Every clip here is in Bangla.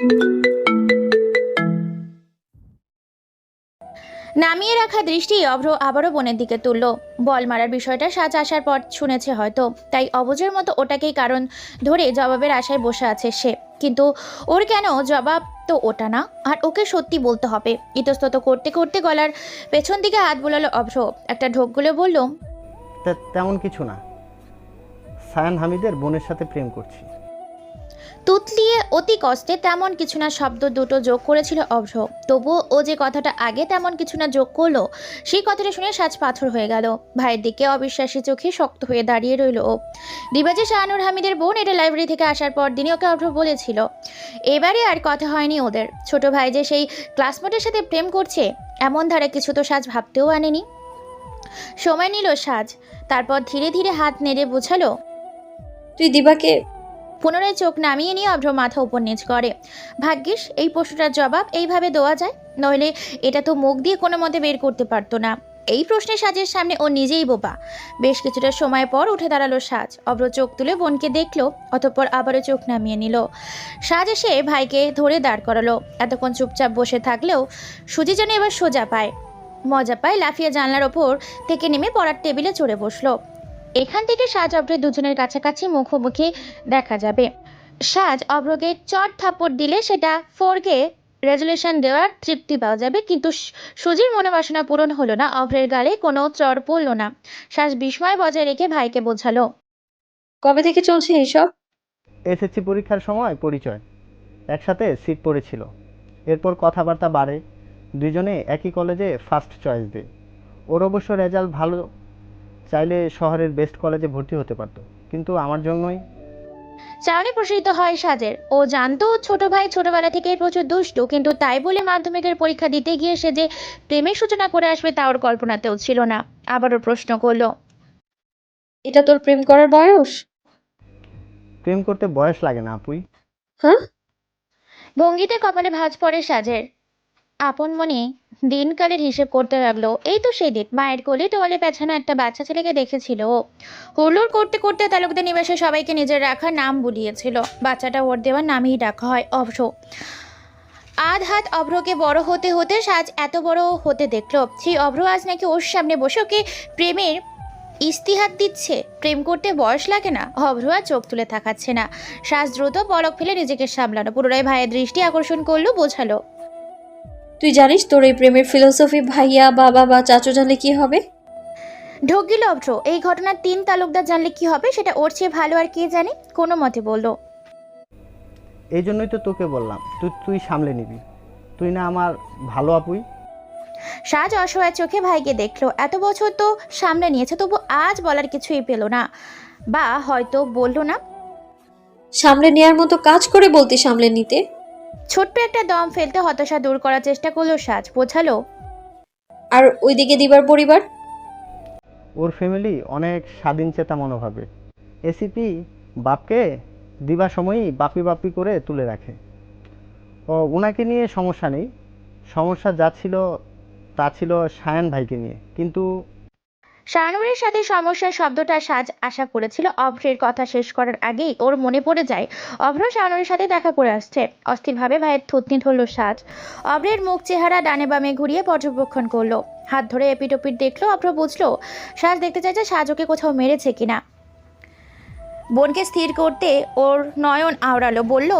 নামিয়ে রাখা দৃষ্টি অভ্র আবারও বোনের দিকে তুলল। বল মারার বিষয়টা সাজ আসার পর শুনেছে হয়তো। তাই অবজের মতো ওটাকেই কারণ ধরে জবাবের আশায় বসে আছে সে। কিন্তু ওর কেন জবাব তো ওটা না? আর ওকে সত্যি বলতে হবে। ইতস্তত করতে করতে গলার পেছন দিকে হাত বোলালো অভ্র। একটা ঢোক গুলে বলল তেমন কিছু না। সায়ান হামিদের বোনের সাথে প্রেম করছি। তুতলিয়ে অতি কষ্টে তেমন কিছু না শব্দ দুটো যোগ করেছিল অভ্র। তবুও ও যে কথাটা আগে তেমন কিছু না যোগ করল, সেই কথাটা শুনে সাজ পাথর হয়ে গেল। ভাইয়ের দিকে অবিশ্বাসী চোখে শক্ত হয়ে দাঁড়িয়ে রইল ও। দিবাজে শাহানুর হামিদের বোন এটা লাইব্রেরি থেকে আসার পর দিনই ওকে অভ্র বলেছিল। এবারে আর কথা হয়নি ওদের। ছোট ভাই যে সেই ক্লাসমেটের সাথে প্রেম করছে, এমন ধারে কিছু তো সাজ ভাবতেও আনেনি। সময় নিল সাজ। তারপর ধীরে ধীরে হাত নেড়ে বোঝালো, তুই দিবাকে পুনরায় চোখ নামিয়ে নিয়ে অভ্র মাথা উপর নিচ করে। ভাগ্যিস, এই পশুটার জবাব এইভাবে দেওয়া যায়, নইলে এটা তো মুখ দিয়ে কোনো মতে বের করতে পারতো না। এই প্রশ্নে সাজের সামনে ও নিজেই বোবা। বেশ কিছুটা সময় পর উঠে দাঁড়াল সাজ। অভ্র চোখ তুলে বোনকে দেখল, অতঃপর আবারও চোখ নামিয়ে নিল। সাজ এসে ভাইকে ধরে দাঁড় করালো। এতক্ষণ চুপচাপ বসে থাকলেও সুজি যেন এবার সোজা পায়। মজা পায় লাফিয়ে জানলার ওপর থেকে নেমে পড়ার টেবিলে চড়ে বসল। এখান থেকে সাজ অভ্রের দুজনের কাছাকাছি মুখোমুখি দেখা যাবে। সাজ অভ্রকে চট থাপ্পড় দিলে সেটা ফোরকে রেজুলেশন দেওয়ার তৃপ্তি পাওয়া যাবে, কিন্তু সুজির মনোবাসনা পূরণ হলো না, অভ্রের গালে কোনো চর পড়ল না। শ্বাস বিস্ময় বজায় রেখে ভাইকে বোঝালো, কবে থেকে চলছে এইসব এসএসসি পরীক্ষার সময় পরিচয়। একসাথে সিট পড়েছিল। এরপর কথাবার্তা বাড়ে। দুজনে একই কলেজে ফার্স্ট চয়েস দেয়। ওর অবশ্য রেজাল্ট ভালো চাইলে শহরের বেস্ট কলেজে ভর্তি হতে পারতো কিন্তু আমার জন্যই। চাউনি প্রসারিত হয় সাজের। ও জানতো ছোট ভাই ছোটবেলা থেকেই প্রচুর দুষ্টু কিন্তু তাই বলে মাধ্যমিকের পরীক্ষা দিতে গিয়ে সে যে প্রেমের সূচনা করে আসবে তা ওর কল্পনাতেও ছিল না। আবারও প্রশ্ন করল এটা তোর প্রেম করার বয়স? প্রেম করতে বয়স লাগে না আপুই। হ্যাঁ? ভঙ্গিতে কপালে ভাঁজ পড়ে সাজের। আপন মনে দিনকালের হিসেব করতে লাগল। এই তো সেই দিন মায়ের কোলে তোয়ালে পেছানো একটা বাচ্চা ছেলেকে দেখেছিল হুড়লুড় করতে করতে তালুকদের নিবাসে সবাইকে নিজের রাখা নাম বুলিয়েছিল। বাচ্চাটা ওর দেওয়ার নামেই ডাকা হয়, অভ্র। আধ হাত অভ্রকে বড় হতে হতে সাজ এত বড় হতে দেখল। সেই অভ্র আজ নাকি ওর সামনে বসে ওকে প্রেমের ইস্তিহাত দিচ্ছে। প্রেম করতে বয়স লাগে না, অভ্র আর চোখ তুলে থাকাচ্ছে না। শ্বাস দ্রুত পলক ফেলে নিজেকে সামলানো পুনরায় ভাইয়ের দৃষ্টি আকর্ষণ করল, বোঝালো তুই জানিস তোর এই প্রেমের ফিলোসফি ভাইয়া বাবা বা চাচু জানলে কি হবে? ঢোক গেল অভ্র এই ঘটনার তিন তালুকদার জানলে কি হবে সেটা ওর চেয়ে ভালো আর কে জানে? কোনো মতে বলল। এই জন্যই তো তোকে বললাম তুই তুই সামলে নিবি। তুই না আমার ভালো আপুই। সাজ অসহায় চোখে ভাইকে দেখল এত বছর তো সামনে নিয়েছে তবু আজ বলার কিছুই পেল না। বা হয়তো বলল না। সামলে নেয়ার মতো কাজ করে বলতি সামলে নিতে? ছোট্ট একটা দম ফেলতে হতাশা দূর করার চেষ্টা করল সাজ বোঝালো। আর ওইদিকে দিবার পরিবার? ওর ফ্যামিলি অনেক স্বাধীন চেতা মনোভাবে। এসিপি বাপকে দিবা সময়ই বাপি বাপি করে তুলে রাখে। ও ওনাকে নিয়ে সমস্যা নেই। সমস্যা যা ছিল তা ছিল সায়ান ভাইকে নিয়ে। কিন্তু শাহানুরের সাথে সমস্যার শব্দটা সাজ আশা করেছিল। অভ্রের কথা শেষ করার আগেই ওর মনে পড়ে যায়, অভ্র শাহানুরের সাথে দেখা করে আসছে। অস্থিরভাবে ভাইয়ের থুতনি ধরল সাজ। অভ্রের মুখ চেহারা ডানে বামে ঘুরিয়ে পর্যবেক্ষণ করল। হাত ধরে এপিটোপিট দেখল, অভ্র বুঝলো, সাজ দেখতে চাইছে সাজ ওকে কোথাও মেরেছে কিনা। বোনকে স্থির করতে ওর নয়ন আওড়ালো, বলল,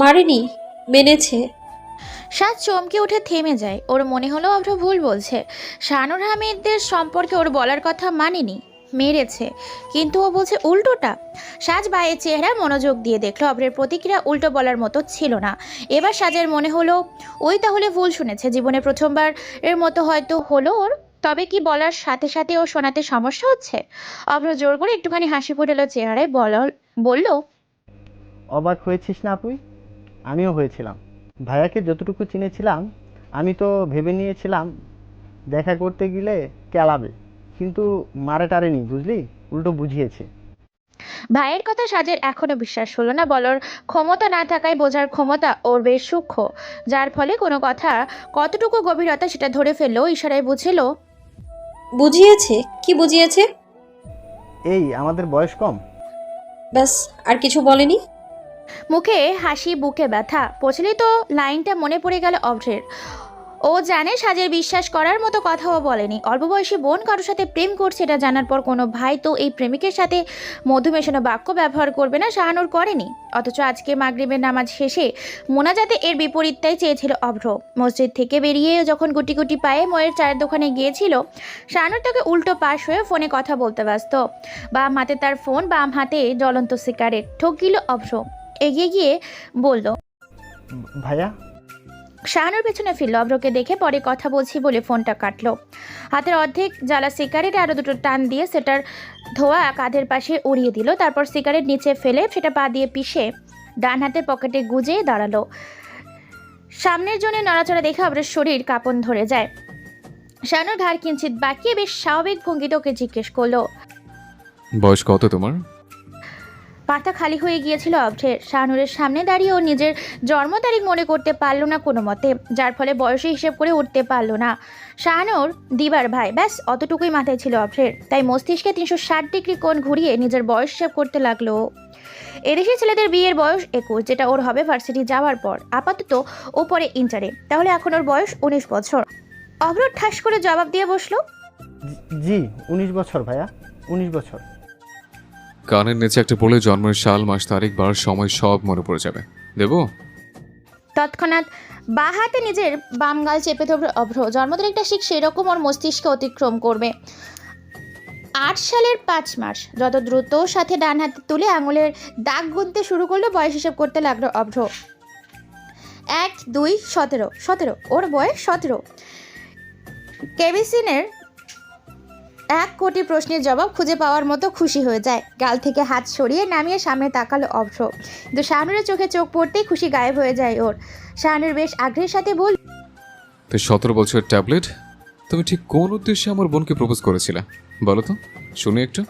মারেনি, মেনেছে। সাজ চমকে উঠে থেমে যায়। ওর মনে হলো অভ্র ভুল বলছে। শানুর হামিদদের সম্পর্কে ওর বলার কথা মানেনি, মেরেছে। কিন্তু ও বলছে উল্টোটা। সাজ ভাইয়ের চেহারা মনোযোগ দিয়ে দেখল অভ্রের প্রতিক্রিয়া উল্টো বলার মতো ছিল না। এবার সাজের মনে হলো, ওই তাহলে ভুল শুনেছে, জীবনে প্রথমবার এর মতো হয়তো হলো ওর। তবে কি বলার সাথে সাথে ও শোনাতে সমস্যা হচ্ছে? অভ্র জোর করে একটুখানি হাসি ফুটেলো চেহারায় বল বলল, অবাক হয়েছিস না আপুই আমিও হয়েছিলাম। ভাইয়াকে যতটুকু চিনেছিলাম আমি তো ভেবে নিয়েছিলাম দেখা করতে গেলে কেলাবে। কিন্তু মারে টারেনি বুঝলি? উল্টো বুঝিয়েছে। ভাইয়ের কথা সাজের এখনও বিশ্বাস হলো না বলার। ক্ষমতা না থাকায় বোঝার ক্ষমতা ওর বেশ সূক্ষ্ম। যার ফলে কোনো কথা কতটুকু গভীরতা সেটা ধরে ফেলল ইশারায় বুঝেলো। বুঝিয়েছে? কি বুঝিয়েছে? এই আমাদের বয়স কম। ব্যাস আর কিছু বলেনি? মুখে হাসি, বুকে ব্যথা প্রচলিত লাইনটা মনে পড়ে গেল অভ্রের। ও জানে সাজের বিশ্বাস করার মতো কথাও বলেনি। অল্প বয়সী বোন কারোর সাথে প্রেম করছে এটা জানার পর কোনো ভাই তো এই প্রেমিকের সাথে মধু মেশানো বাক্য ব্যবহার করবে না শাহানুর করেনি। অথচ আজকে মাগরিবের নামাজ শেষে মোনাজাতে এর বিপরীতটাই চেয়েছিল অভ্র। মসজিদ থেকে বেরিয়ে যখন গুটি গুটি পায়ে ময়ের চায়ের দোকানে গিয়েছিল, শাহানুর তাকে উল্টো পাশ হয়ে ফোনে কথা বলতে ব্যস্ত। বাম হাতে তার ফোন, বাম হাতে জ্বলন্ত সিগারেট, ঠকিল অভ্র। এগিয়ে গিয়ে বলল ভাইয়া? শাহানুর পেছনে ফিরল অভ্রকে দেখে পরে কথা বলছি বলে ফোনটা কাটলো। হাতের অর্ধেক জ্বালা সিগারেট আরও দুটো টান দিয়ে সেটার ধোয়া কাঁধের পাশে উড়িয়ে দিল। তারপর সিগারেট নিচে ফেলে সেটা পা দিয়ে পিষে ডান হাতের পকেটে গুজে দাঁড়াল। সামনের জন্য নড়াচড়া দেখে অভ্রের শরীর কাঁপন ধরে যায়। শাহানুর ঘাড় কিঞ্চিত বাকিয়ে বেশ স্বাভাবিক ভঙ্গিতে ওকে জিজ্ঞেস করল বয়স কত তোমার? পাতা খালি হয়ে গিয়েছিল অভ্রের। শাহানুরের সামনে দাঁড়িয়ে ও নিজের জন্ম তারিখ মনে করতে পারল না কোনো মতে, যার ফলে বয়সে হিসেব করে উঠতে পারল না। শাহানুর দিবার ভাই, ব্যাস, অতটুকুই মাথায় ছিল অভ্রের। তাই মস্তিষ্কে তিনশো ষাট ডিগ্রি কোণ ঘুরিয়ে নিজের বয়স হিসেব করতে লাগল। এদেশে ছেলেদের বিয়ের বয়স একুশ, যেটা ওর হবে ভার্সিটি যাওয়ার পর। আপাতত ও পরে ইন্টারে তাহলে এখন ওর বয়স উনিশ বছর। অভ্র ঠাস করে জবাব দিয়ে বসল। জি, উনিশ বছর ভাইয়া, উনিশ বছর। কানের নিচে একটা পড়লে জন্মের সাল মাস, তারিখ, বার, সময় সব মনে পড়ে যাবে। দেবো? তৎক্ষণাৎ বা হাতে নিজের বাম গাল চেপে ধরবে অভ্র। জন্মতারিখটা ঠিক সেরকম ওর মস্তিষ্কে অতিক্রম করবে। আট সালের পাঁচ মাস। যত দ্রুত সাথে ডান হাতে তুলে আঙুলের দাগ গুনতে শুরু করল, বয়স হিসেব করতে লাগল অভ্র। এক, দুই, সতেরো। সতেরো। ওর বয়স সতেরো। কেবিসিনের এক কোটি প্রশ্নের জবাব খুঁজে পাওয়ার মতো খুশি হয়ে যায়। গাল থেকে হাত সরিয়ে নামিয়ে সামনে তাকালো অভ্র। কিন্তু শাহানুরের চোখে চোখ পড়তেই খুশি গায়েব হয়ে যায় ওর। শাহানুর বেশ আগ্রহের সাথে বল তো সতেরো বছরের ট্যাবলেট? তুমি ঠিক কোন উদ্দেশ্যে আমার বোনকে প্রপোজ করেছিলে? বলো তো শুনি একটু।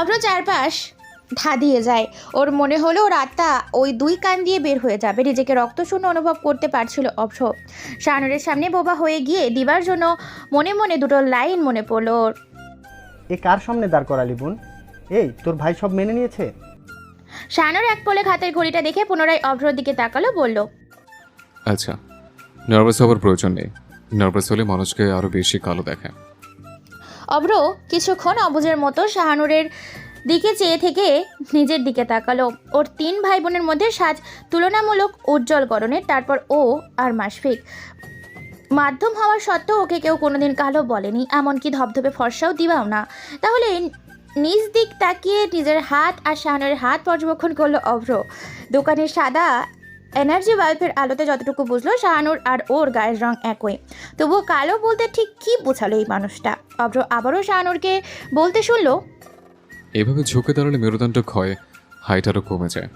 অভ্র চারপাশ ধা দিয়ে যায়। ওর মনে হলো ওর আত্মা ওই দুই কান দিয়ে বের হয়ে যাবে। নিজেকে রক্তশূন্য অনুভব করতে পারছিল অভ্র শাহানুরের সামনে বোবা হয়ে গিয়ে দিবার জন্য মনে মনে দুটো লাইন মনে পড়ল ওর। এ কার সামনে দাঁড় করালি বোন? এই তোর ভাই সব মেনে নিয়েছে? শাহানুর এক পলে হাতের ঘড়িটা দেখে পুনরায় অভ্রর দিকে তাকালো বলল আচ্ছা নার্ভাস হওয়ার প্রয়োজন নেই। নার্ভাস হলে মানুষকে আরও বেশি কালো দেখায় অভ্র কিছুক্ষণ অবুজের মতো শাহানুরের দিকে চেয়ে থেকে নিজের দিকে তাকালো। ওর তিন ভাই বোনের মধ্যে সাজ তুলনামূলক উজ্জ্বল গরনের তারপর ও আর মাসফিক। মাধ্যম হওয়ার সত্ত্বেও ওকে কেউ কোনোদিন কালো বলেনি, এমনকি ধবধবে ফর্সাও দিবাও না। তাহলে নিজ দিক তাকিয়ে নিজের হাত আর শাহানুরের হাত পর্যবেক্ষণ করল অভ্র। দোকানের সাদা এনার্জি বাল্বের আলোতে যতটুকু বুঝলো, শাহানুর আর ওর গায়ের রং একই। তবুও কালো বলতে ঠিক কী বোঝালো এই মানুষটা? অভ্র আবারও শাহানুরকে বলতে শুনলো এভাবে ঝুঁকে দাঁড়ালে মেরুদণ্ড ক্ষয় হাইট আরও কমে যায়।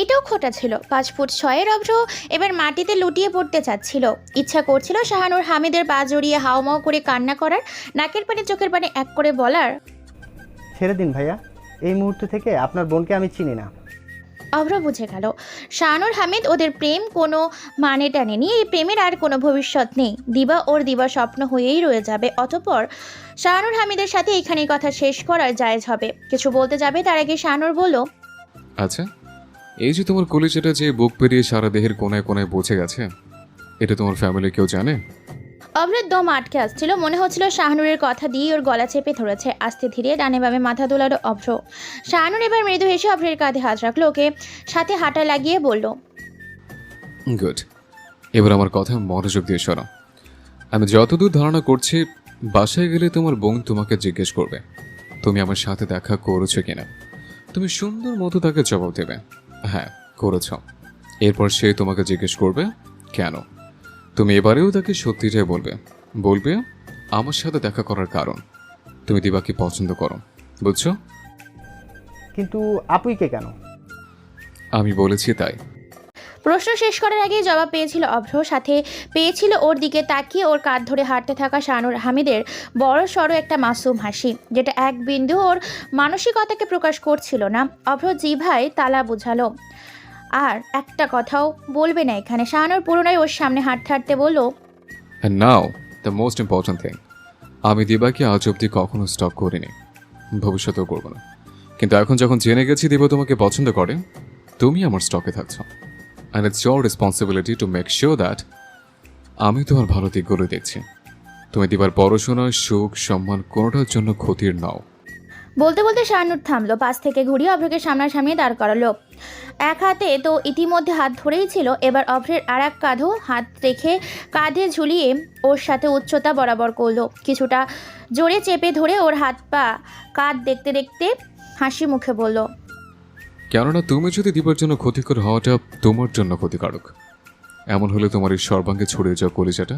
এটাও খোটা ছিল। পাঁচ ফুট ছয়ের অভ্র এবার মাটিতে লুটিয়ে পড়তে চাচ্ছিল। ইচ্ছা করছিল শাহানুর হামিদের পা জড়িয়ে হাওমাও করে কান্না করার নাকের পানি চোখের পানি এক করে বলার। ছেড়ে দিন ভাইয়া এই মুহূর্ত থেকে আপনার বোনকে আমি চিনি না। অভ্র বুঝে গেল। শাহানুর হামিদ ওদের প্রেম কোনো মানে টানেনি, এই প্রেমের আর কোনো ভবিষ্যৎ নেই। দিবা ওর দিবা স্বপ্ন হয়েই রয়ে যাবে, অতপর শাহানুর হামিদের সাথে এখানেই কথা শেষ করার জায়েজ হবে। কিছু বলতে যাবে? তার আগে শাহানুর বলল আচ্ছা এই যে তোমার কলিজাটা যে বুক পেরিয়ে সারা দেহের কোনায় কোনায় পৌঁছে গেছে, এটা তোমার ফ্যামিলি কেউ জানে? অভ্রের দম আটকে আসছিল। মনে হচ্ছিল শাহানুরের কথা দিয়ে ওর গলা চেপে ধরেছে। আস্তে ধীরে ডানে বামে মাথা দোলালো অভ্র। শাহানুর এবার মৃদু হেসে অভ্রের কাঁধে হাত রাখল। ওকে সাথে হাঁটা লাগিয়ে বলল, গুড। এবার আমার কথা মনোযোগ দিয়ে শোনো। আমি যতদূর ধারণা করছি, বাসায় গেলে তোমার বোন তোমাকে জিজ্ঞেস করবে, তুমি আমার সাথে দেখা করেছ কিনা। তুমি সুন্দর মতো তাকে জবাব দেবে। হ্যাঁ করেছ। এরপর সে তোমাকে জিজ্ঞেস করবে, কেন? তুমি এবারেও তাকে সত্যিটাই বলবে বলবে আমার সাথে দেখা করার কারণ। তুমি দিবাকে পছন্দ করো বুঝছ? কিন্তু আপুইকে কেন? আমি বলেছি তাই। প্রশ্ন শেষ করার আগেই জবাব পেয়েছিল অভ্র সাথে পেয়েছিল ওর দিকে তাকিয়ে ওর কাঁধ ধরে হাঁটতে থাকা শানুর হামিদের বড় সড়ো একটা মাসুম হাসি যেটা এক বিন্দু ওর মানসিকতাকে প্রকাশ করছিল না। অভ্র জিভাই তালা বুঝালো। আর একটা কথাও বলবে না এখানে। শাহানুর পুরোনাই ওর সামনে হাঁটতে হাঁটতে বলল and now the most important thing আমি দিবাকে আজ অব্দি কখনো স্টক করিনি। ভবিষ্যতেও করব না। কিন্তু এখন যখন জেনে গেছি দিবা তোমাকে পছন্দ করে তুমি আমার স্টকে থাকছ। And it's your responsibility to make sure that আমি তোমার ভালো দিকগুলো দেখছি। তুমি দিবার পড়াশোনা সুখ সম্মান কোনোটার জন্য ক্ষতির নাও। বলতে বলতে শাহানুর থামলো পাশ থেকে ঘুরিয়ে অভ্রকে সামনাসামনি দাঁড় করালো। এক হাতে তো ইতিমধ্যে হাত ধরেই ছিল, এবার অভ্রের আর এক কাঁধও হাত রেখে কাঁধে ঝুলিয়ে ওর সাথে উচ্চতা বরাবর করল। কিছুটা জোরে চেপে ধরে ওর হাত পা, কাঁধ দেখতে দেখতে হাসি মুখে বলল, কেননা তুমি যদি দিবার জন্য ক্ষতিকর হওয়াটা তোমার জন্য ক্ষতিকারক। এমন হলে তোমার এই সর্বাঙ্গে ছড়িয়ে যাওয়া কলিজাটা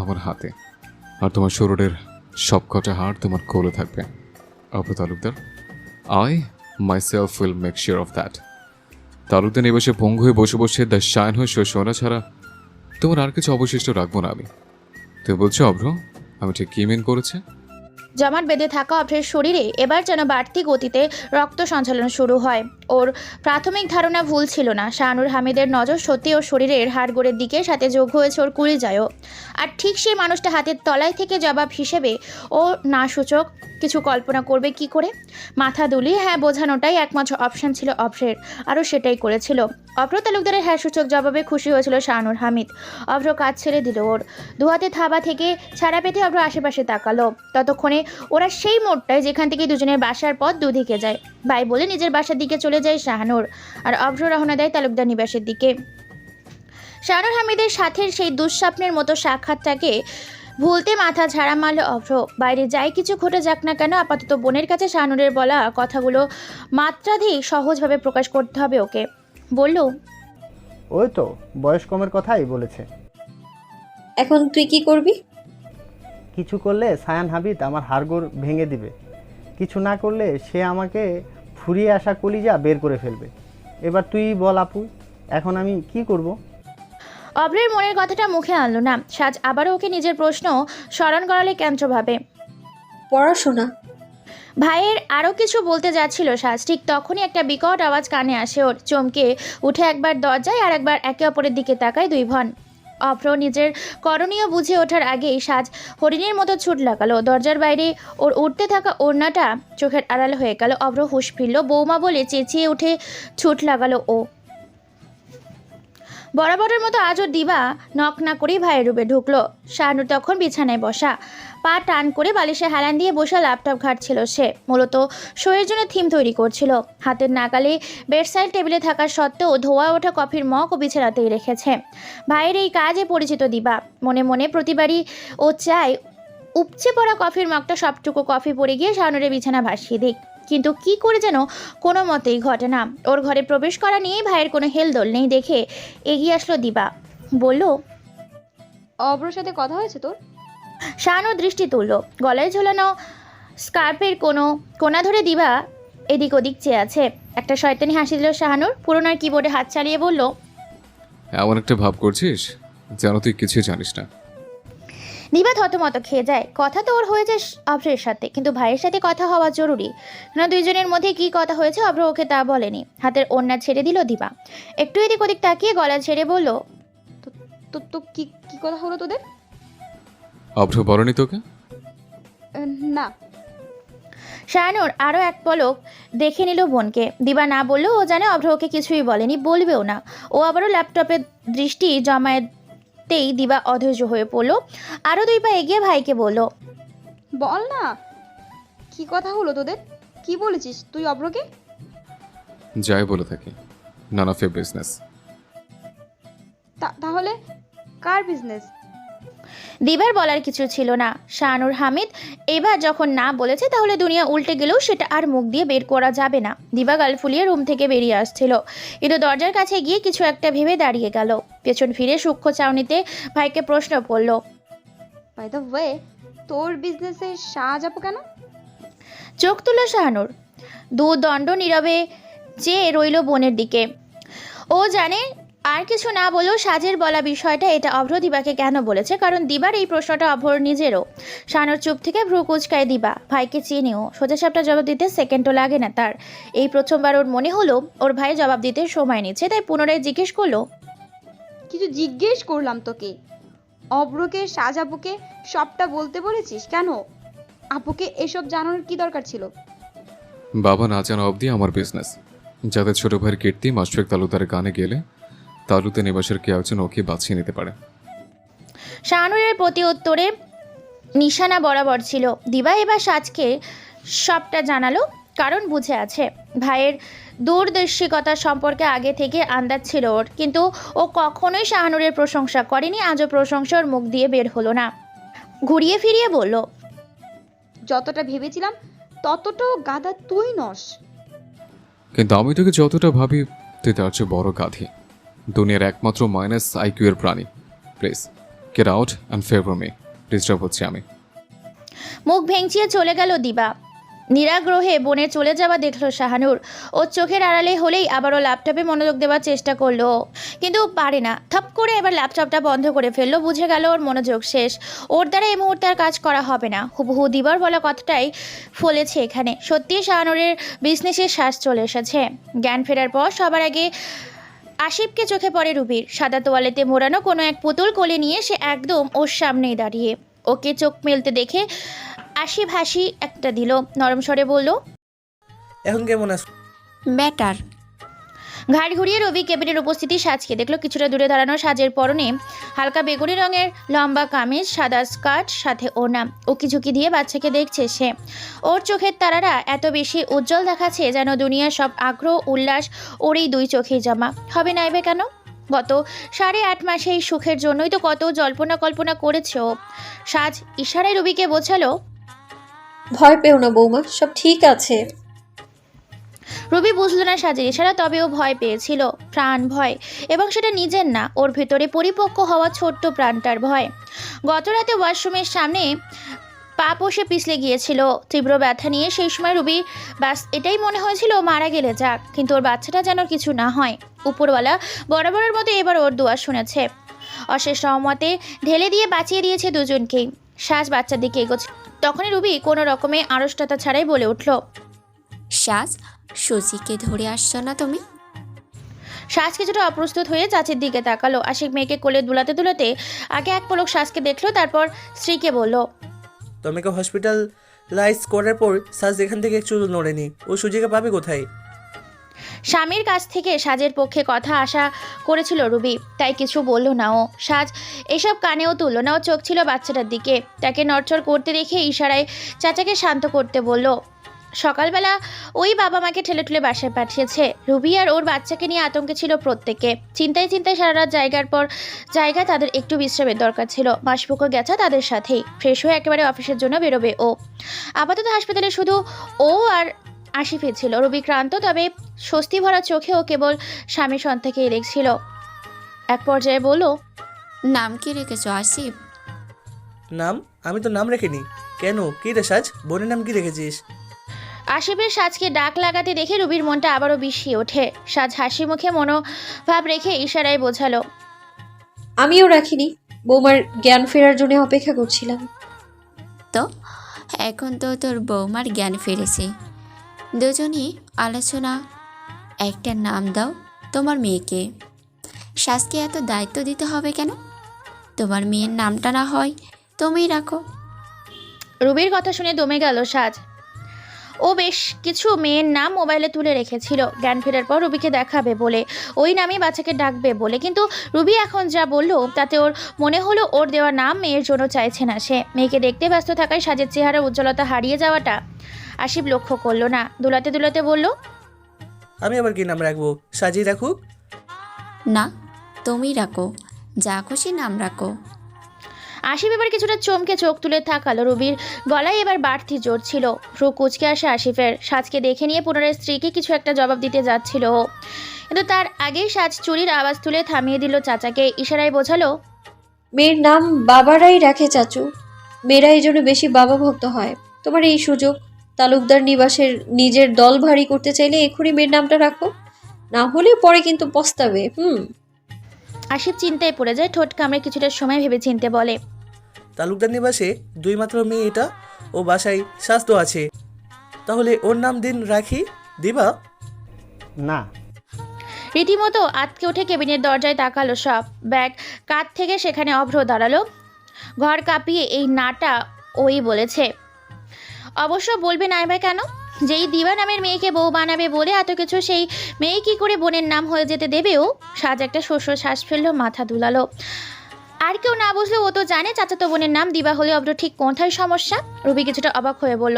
আমার হাতে। আর তোমার শরীরের সবকটা হাড় তোমার কোলে থাকবে। Apu Talukdar I myself will make sure of that Talukdar নিবাসে ভঙ্গ হয়ে বসে বসে দ্য শাইন হয়ে শোনা ছাড়া তোমার আর কিছু অবশিষ্ট রাখব না আমি। তুমি বলছো, অভ্র, আমি ঠিক কি মিন করেছে? জমাট বেঁধে থাকা অভ্রের শরীরে এবার যেন বাড়তি গতিতে রক্ত সঞ্চালন শুরু হয়। ওর প্রাথমিক ধারণা ভুল ছিল না। শাহানুর হামিদের নজর সত্যি ওর শরীরের হাড়গোড়ের দিকে, সাথে যোগ হয়েছে ওর কুড়ি যায়ও আর ঠিক সেই মানুষটা হাতের তলায় থেকে জবাব হিসেবে ও না সূচক কিছু কল্পনা করবে কি করে? মাথা দুলি হ্যাঁ বোঝানোটাই একমাত্র অপশান ছিল অভ্রের, আরও সেটাই করেছিল। অভ্র তালুকদারের হ্যাঁ সূচক জবাবে খুশি হয়েছিল শাহানুর হামিদ। অভ্র কাজ ছেড়ে দিল ওর। দুহাতে থাবা থেকে ছাড়া পেতে অভ্র আশেপাশে তাকালো। ততক্ষণে ওরা সেই মোড়টায় যেখান থেকে দুজনের বাসার পথ দুদিকে যায়। ভাই বলে নিজের বাসার দিকে চলে যায় শাহানুর আর অভ্র রহনা দেয় তালুকদার নিবাসের দিকে। শাহানুর হামিদের সাথের সেই দুঃস্বপ্নের মতো সাক্ষাৎটাকে ভুলতে মাথা ঝাড়া মারল অভ্র। বাইরে যাই কিছু ঘটে যাক না কেন আপাতত বোনের কাছে শাহানুরের বলা কথাগুলো মাত্রাধিক সহজভাবে প্রকাশ করতে হবে ওকে। বলল। ওই তো বয়স কমের কথাই বলেছে। এখন তুই কি করবি? কিছু করলে সায়ান হাবিত আমার হাড়গোড় ভেঙে দিবে। কিছু না করলে সে আমাকে ফুরিয়ে আসা কলিজা বের করে ফেলবে। এবার তুই বল আপু এখন আমি কি করব? অভ্রের মনের কথাটা মুখে আনলো না। সাজ আবারও ওকে নিজের প্রশ্ন স্মরণ করালে কেন্দ্রভাবে পড়াশোনা। ভাইয়ের আরও কিছু বলতে যাচ্ছিল সাজ। ঠিক তখনই একটা বিকট আওয়াজ কানে আসে ওর। চমকে উঠে একবার দরজায় আর একবার একে অপরের দিকে তাকায় দুই ভন। অভ্র নিজের করণীয় বুঝে ওঠার আগেই সাজ হরিণের মতো ছুট লাগালো। দরজার বাইরে ওর উঠতে থাকা ওড়নাটা চোখের আড়াল হয়ে গেল। অভ্র হুঁশ ফিরল। বৌমা বলে চেঁচিয়ে উঠে ছুট লাগালো ও। বরাবরের মতো আজও দিবা নক না করেই ভাইয়ের রূপে ঢুকলো। শাহানু তখন বিছানায় বসা। পা টান করে বালিশে হেলান দিয়ে বসে ল্যাপটপ ঘাটছিল সে। মূলত শোয়ের জন্য থিম তৈরি করছিল। হাতের নাগালে বেডসাইড টেবিলে থাকা সত্ত্বেও ধোয়া ওঠা কফির মগ ও বিছানাতেই রেখেছে। ভাইয়ের এই কাজে পরিচিত দিবা। মনে মনে প্রতিবারই ও চায়, উপচে পড়া কফির মগটা সবটুকু কফি পড়ে গিয়ে শাহানুরের বিছানা ভাসিয়ে দিক। কিন্তু কি করে যেন কোনো মতেই ঘটে না। ওর ঘরে প্রবেশ করা নিয়েই ভাইয়ের কোনো হেলদোল নেই দেখে এগিয়ে আসলো দিবা। বলল অব্রর সাথে কথা হয়েছে তোর? শাহানু দৃষ্টি তুলল। গলায় ঝোলানো স্কার্পের কোনো কোনা ধরে দিবা এদিক ওদিক চেয়ে আছে। একটা শয়তানি হাসি দিল শাহানুর পুরোনার কিবোর্ডে হাত চালিয়ে বলল এমন একটা ভাব করছিস যেন তুই কিছুই জানিস না। দিবা থতমত খেয়ে যায়। কথা তো ওর হয়েছে অভ্রের সাথে কিন্তু ভাইয়ের সাথে কথা হওয়া জরুরি। না দুইজনের মধ্যে কি কথা হয়েছে অভ্র ওকে তা বলেনি। হাতের ওড়না ছেড়ে দিল দিবা। একটু এদিক ওদিক তাকিয়ে গলা ছেড়ে বলল তো তো কি কি কথা হলো তোদের? অভ্র বলনি তোকে? না। শাহানুর আরও এক পলক দেখে নিল বোনকে। দিবা না বললেও ও জানে অভ্র ওকে কিছুই বলেনি বলবেও না। ও আবারও ল্যাপটপে দৃষ্টি জমায়েতেই দিবা অধৈর্য হয়ে পড়ল। আরও দুই পা এগিয়ে ভাইকে বলল বল না। কি কথা হলো তোদের? কি বলেছিস তুই অব্রকে? যাই বলে থাকি। নান অফ এ বিজনেস তাহলে কার বিজনেস দিবার বলার কিছু ছিল না। শাহানুর হামিদ এবার যখন না বলেছে তাহলে দুনিয়া উল্টে গেলেও সেটা আর মুখ দিয়ে বের করা যাবে না। দিবা গাল ফুলিয়ে রুম থেকে বেরিয়ে আসছিল। কিন্তু দরজার কাছে গিয়ে কিছু একটা ভেবে দাঁড়িয়ে গেল। পেছন ফিরে সূক্ষ্ম চাউনিতে ভাইকে প্রশ্ন করল বাই দ্য ওয়ে তোর বিজনেসে সাজ আপু কেন? চোখ তুলল শাহানুর। দু দণ্ড নীরবে চেয়ে রইল বোনের দিকে। ও জানে আর কিছু না বলেও সাজের বলা বিষয়টা এটা অভ্র দিবাকে কেন বলেছে? কারণ দিবার এই প্রশ্নটা অভ্র নিজেরও। শাহানুর চুপ থেকে ভ্রু কুচকায় দিবা। ভাইকে চিনেও। সোজা সাপটা জবাব দিতে সেকেন্ডও লাগে না তার। এই প্রথমবার ওর মনে হলো ওর ভাই জবাব দিতে সময় নিচ্ছে তাই পুনরায় জিজ্ঞেস করল। কিছু জিজ্ঞেস করলাম তোকে। অব্রকে সাজ আপুকে সবটা বলতে বলেছিস কেন? আপুকে এসব জানানোর কি দরকার ছিল? বাবা না জানা অবধি আমার বিজনেস যাতে ছোট ভাইয়ের কীর্তি মাস্টার তালুদার গানে গেলে তালুতে নিবাসের কেউ একজন ওকে বাঁচিয়ে নিতে পারে। শাহানুরের প্রতি উত্তরে নিশানা বরাবর ছিল। দিবা এবার সাজকে সবটা জানালো কারণ বুঝে আছে। ভাইয়ের দূরদর্শিকতা সম্পর্কে আগে থেকে আন্দাজ ছিল ওর কিন্তু ও কখনোই শাহানুরের প্রশংসা করেনি আজও প্রশংসা ওর মুখ দিয়ে বের হলো না। ঘুরিয়ে ফিরিয়ে বলল যতটা ভেবেছিলাম ততটাও গাদা তুই নস। কিন্তু আমি তোকে যতটা ভাবি তুই তার চেয়ে বড় গাধি। দুনিয়ার একমাত্র মাইনাস আইকিউ এর প্রাণী। Please get out and favour me disturb হচ্ছে আমি। মুখ ভেঙচিয়ে চলে গেল দিবা। নিরাগ্রহে বনে চলে যাওয়া দেখল শাহানুর। ওর চোখের আড়ালে হলেই আবারও ল্যাপটপে মনোযোগ দেওয়ার চেষ্টা করল। কিন্তু পারে না। থপ করে এবার ল্যাপটপটা বন্ধ করে ফেলল। বুঝে গেল ওর মনোযোগ শেষ। ওর দ্বারা এই মুহূর্তে আর কাজ করা হবে না। হুবহু দিবার বলা কথাটাই ফলেছে এখানে। সত্যি শাহানুরের বিজনেসের শ্বাস চলে এসেছে। জ্ঞান ফেরার পর সবার আগে আশিফকে চোখে পড়ে রুবির। সাদা তোয়ালেতে মোড়ানো কোনো এক পুতুল কোলে নিয়ে সে একদম ওর সামনেই দাঁড়িয়ে। ওকে চোখ মেলতে দেখে আসিফ হাসি একটা দিল। নরম স্বরে বলল এখন কেমন আছো? ব্যাটার ঘাড় ঘুরিয়ে রবি কেবিনের উপস্থিতি সাজকে দেখল কিছুটা দূরে দাঁড়ানো সাজের পরনে হালকা বেগুনি রঙের লম্বা কামিজ, সাদা স্কার্ট, সাথে ওনা উকি ঝুঁকি দিয়ে বাচ্চাকে দেখছে সে। ওর চোখের তারারা এত বেশি উজ্জ্বল দেখাচ্ছে যেন দুনিয়ার সব আগ্রহ, উল্লাস ওর এই দুই চোখেই জমা। হবে না নাইবে কেন? গত সাড়ে আট মাসে এই সুখের জন্যই তো কত জল্পনা কল্পনা করেছে ও। সাজ ইশারায় রবিকে বোঝালো, ভয় পেও না বৌমা, সব ঠিক আছে। রবি বুঝল না সাজের ইশারা তবেও ভয় পেয়েছিল, প্রাণ ভয়। এবং সেটা নিজের না, ওর ভেতরে পরিপক্ক হওয়া ছোট্ট প্রাণটার ভয়। গত রাতে ওয়াশরুমের সামনে পা পশে পিছলে গিয়েছিল, তীব্র ব্যথা নিয়ে। সেই সময় রুবি ব্যাস এটাই মনে হয়েছিল ও মারা গেলে যাক, কিন্তু ওর বাচ্চাটা যেন কিছু না হয়। উপরওয়ালা বরাবরের মতো এবার ওর দোয়া শুনেছে। অশেষ সহমতে ঢেলে দিয়ে বাঁচিয়ে দিয়েছে দুজনকেই শ্বাস বাচ্চার দিকে এগোচ্ছে। তখনই রুবি কোনো রকমে আড়ষ্টতা ছাড়াই বলে উঠল, সাজ সুজিকে ধরে আসছো না তুমি? শ্বাস কিছুটা অপ্রস্তুত হয়ে চাচির দিকে তাকালো। আশিক মেয়েকে কোলে দুলাতে দুলাতে আগে এক পলক শ্বাসকে দেখল তারপর স্ত্রীকে বলল তোমাকে হসপিটালাইজ করার পর সাজ এখান থেকে একটু নড়েনি। ও সুজিকে পাবে কোথায়? স্বামীর কাছ থেকে সাজের পক্ষে কথা আশা করেছিল রুবি তাই কিছু বলল না ও। সাজ এসব কানেও তুললো না ও চোখ ছিল বাচ্চাটার দিকে। তাকে নড়চড় করতে দেখে ইশারায় চাচাকে শান্ত করতে বলল সকালবেলা ওই বাবা মাকে ঠেলে ঠেলে বাসায় পাঠিয়েছে। রুবি আর ওর বাচ্চাকে নিয়ে আতঙ্কে ছিল প্রত্যেকে। চিন্তায় চিন্তায় সারা রাত জায়গার পর জায়গা তাদের একটু বিশ্রামের দরকার ছিল। মাসপুকো গেছে তাদের সাথেই। ফ্রেশ হয়ে একেবারে অফিসের জন্য বেরোবে ও। আপাতত হাসপাতালে শুধু ও আর আশিফে ছিল। রবি ক্রান্ত তবে স্বস্তি ভরা চোখেও কেবল স্বামী সন্তানকেই দেখছিল। এক পর্যায়ে বলল নাম কি রেখেছ আসিফ নাম? আমি তো নাম রেখিনি। কেন? কি রে সাজ? বোনের নাম কি রেখেছিস? আশিফের সাজকে ডাক লাগাতে দেখে রুবির মনটা আবারও বিষিয়ে ওঠে। সাজ হাসি মুখে মনোভাব রেখে ইশারায় বোঝালো আমিও রাখিনি। বৌমার জ্ঞান ফেরার জন্য অপেক্ষা করছিলাম। তো? এখন তো তোর বৌমার জ্ঞান ফিরেছে। দুজনই আলোচনা একটা নাম দাও তোমার মেয়েকে। শ্বাসকে এত দায়িত্ব দিতে হবে কেন? তোমার মেয়ের নামটা না হয় তুমিই রাখো। রুবির কথা শুনে দমে গেল সাজ। ও বেশ কিছু মেয়ের নাম মোবাইলে তুলে রেখেছিল। জ্ঞান ফেরার পর রুবিকে দেখাবে বলে ওই নামই বাচ্চাকে ডাকবে বলে। কিন্তু রুবি এখন যা বলল তাতে ওর মনে হলো ওর দেওয়া নাম মেয়ের জন্য চাইছে না সে। মেয়েকে দেখতে ব্যস্ত থাকায় সাজের চেহারা উজ্জ্বলতা হারিয়ে যাওয়াটা আশিব লক্ষ্য করল না। দুলাতে দুলাতে বলল আমি আবার কি নাম রাখব? সাজিয়ে রাখুক। না তুমি রাখো। যা খুশি নাম রাখো। আশিফ এবার কিছুটা চমকে চোখ তুলে তাকালো রুবির গলায় এবার বাড়তি জোর ছিল। ফ্রু কুচকে আসে আশিফের। সাজকে দেখে নিয়ে পুনরায় স্ত্রীকে কিছু একটা জবাব দিতে যাচ্ছিল কিন্তু তার আগেই সাজ চুরির আওয়াজ তুলে থামিয়ে দিল চাচাকে। ইশারায় বোঝালো মেয়ের নাম বাবারাই রাখে চাচু। মেয়েরা এই জন্য বেশি বাবা ভক্ত হয়। তোমার এই সুযোগ তালুকদার নিবাসের নিজের দল ভারী করতে চাইলে এখনই মেয়ের নামটা রাখো। না হলে পরে কিন্তু পস্তাবে হুম? আশিফ চিন্তায় পড়ে যায় ঠোঁট কামড়ে কিছুটা সময় ভেবে চিনতে বলে তালুকদার নিবাসে দুই মাত্র মেয়ে এটা ও বাসায় স্বাস্থ্য আছে। তাহলে ওর নাম দিন রাখি দিবা? না। রীতিমতো আতকে উঠে কেবিনের দরজায় তাকালো সব। ব্যাগ কাত থেকে সেখানে অভ্র দাঁড়াল। ঘর কাঁপিয়ে এই নাটা ওই বলেছে। অবশ্য বলবে নাই বা কেন? যেই দিবা নামের মেয়েকে বউ বানাবে বলে এত কিছু সেই মেয়ে কি করে বোনের নাম হয়ে যেতে দেবেও সাজ একটা শস্য শ্বাস ফেলল মাথা দুলালো। আর কেউ না বুঝলে ও তো জানে চাচাতো বোনের নাম দিবা হলে অব্র ঠিক কোথায় সমস্যা? রুবি কিছুটা অবাক হয়ে বলল